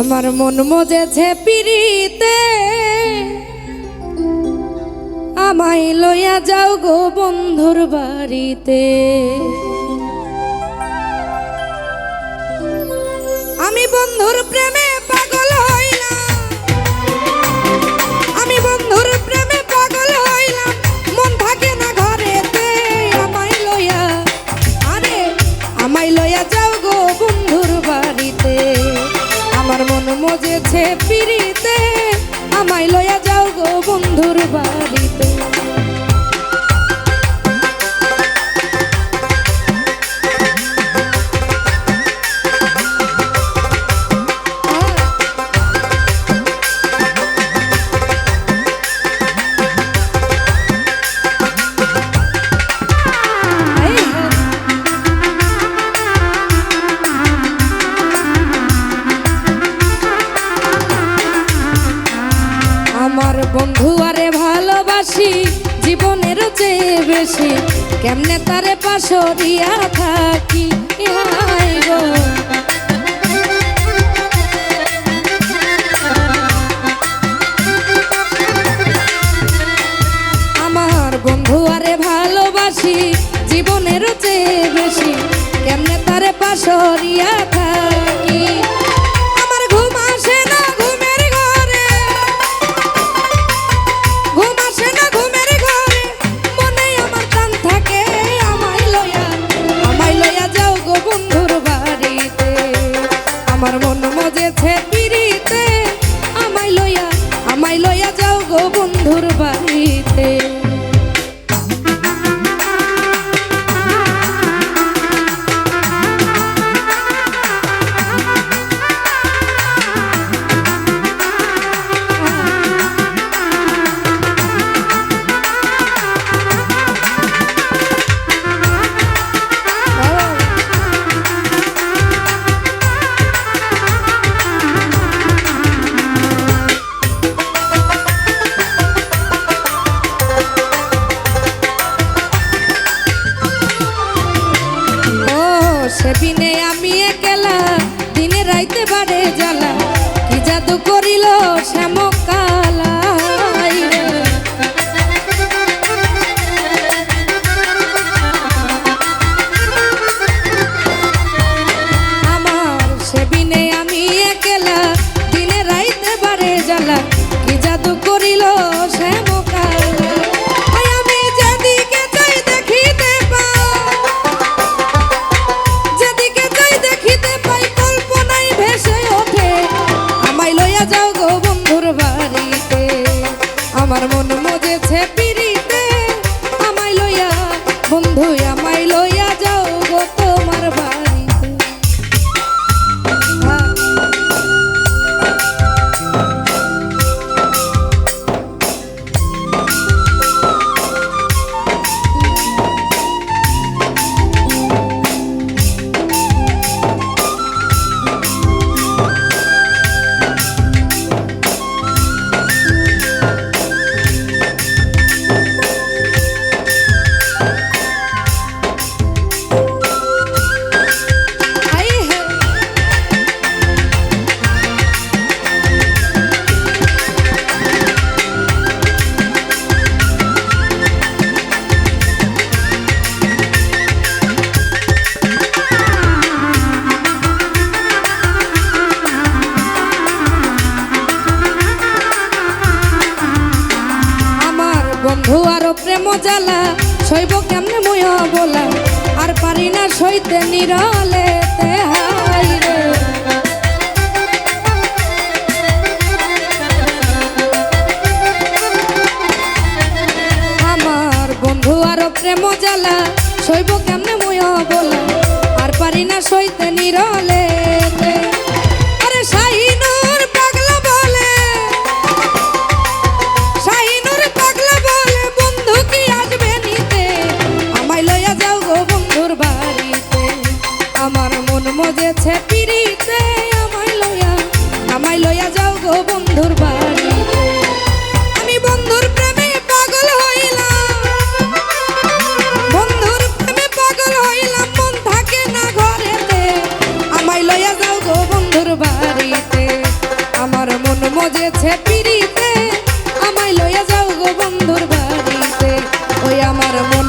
আমার মন মজেছে পিড়িতে। আমায় লইয়া যাও গো বন্ধুর বাড়িতে। আমি বন্ধুর প্রেমে পাগল হইলাম মজেছে পিড়িতে। আমায় লয়া যাও গো বন্ধুর বাড়িতে চেয়ে কেমনে তারে পাশরিয়া থাকি? গো। আমার বন্ধু আরে ভালোবাসি, জীবনের চেয়ে বেশি। কেমনে তারে পাশরিয়া থাকি? মজেছে আরও প্রেম জ্বালা, সইব কেমনে মুয় বলা? আর পারি না সইতে নিরলে হাই আমার বন্ধু আরও প্রেম জ্বালা, সইব কেমনে মুয় বলা? আর পারি না সইতে নিরলে বন্ধুর বাড়িতে আমি বন্ধুর প্রেমে পাগল হইলাম। বন্ধুর প্রেমে পাগল হইলাম, মন থাকে না ঘরেতে। আমায় লইয়া যাও গো বন্ধুর বাড়িতে। মজেছে পিড়িতে। আমায় লইয়া যাও গো বন্ধুর বাড়িতে। ওই আমার মন